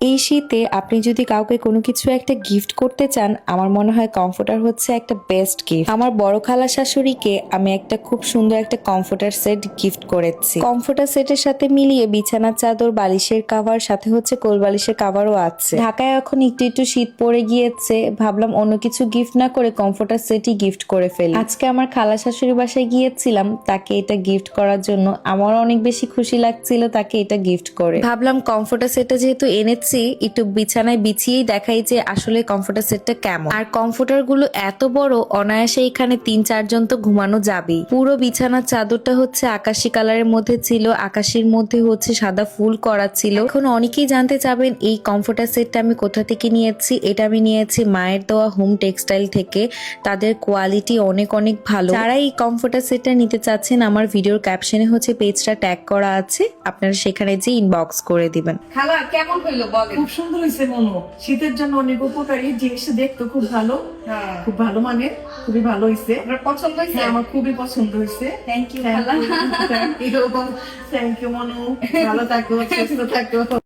এই শীতে আপনি যদি কাউকে কোনো কিছু একটা গিফট করতে চান, আমার মনে হয় কমফোর্টার হচ্ছে একটা বেস্ট গিফট আমার বড় খালা শাশুড়িকে আমি একটা খুব সুন্দর একটা কমফোর্টার সেট গিফট করেছি। কমফোর্টার সেটের সাথে মিলিয়ে বিছানার চাদর, বালিশের কাভার সাথে হচ্ছে কোল বালিশের কাভারও আছে। ঢাকায় এখন একটু একটু শীত পড়ে গিয়েছে, ভাবলাম অন্য কিছু গিফট না করে কমফোর্টার সেটই গিফট করে ফেলি। আজকে আমার খালা শাশুড়ি বাসায় গিয়েছিলাম, তাকে এটা গিফট করার জন্য। আমার অনেক বেশি খুশি লাগছিল তাকে এটা গিফট করে। ভাবলাম কমফোর্টার সেটটা যেহেতু এনেছি একটু বিছানায় বিছিয়েই দেখাই যে আসলে কমফোর্টার সেটটা কেমন। আর কমফোর্টারগুলো এত বড়, অনায়াসে এখানে তিন চারজন তো ঘুমানো যাবেই। পুরো বিছানার চাদরটা হচ্ছে আকাশি কালারের মধ্যে ছিল, আকাশির মধ্যে হচ্ছে সাদা ফুল করা ছিল। এখন অনেকেই জানতে চাবেন, এই কমফোর্টার সেটটা আমি কোথা থেকে নিয়েছি? এটা আমি নিয়েছি মায়ের দেওয়া হোম টেক্সটাইল থেকে। তাদের কোয়ালিটি অনেক অনেক ভালো। যারা এই কমফোর্টার সেটটা নিতে চাচ্ছেন, আমার ভিডিওর ক্যাপশনে হচ্ছে পেজটা ট্যাগ করা আছে। আপনারা সেখানে যে ইনবক্স করে দিবেন। খালা, কেমন হইল? খুব সুন্দর হয়েছে মনো শীতের জন্য অনেক উপকারী জিনিস দেখতে খুব ভালো। হ্যাঁ। খুব ভালো মানে খুবই ভালো হয়েছে। আপনার পছন্দ হয়েছে? হ্যাঁ আমার খুবই পছন্দ হয়েছে। Thank you thank you Manu ভালো থাকো সুস্থ থাকো।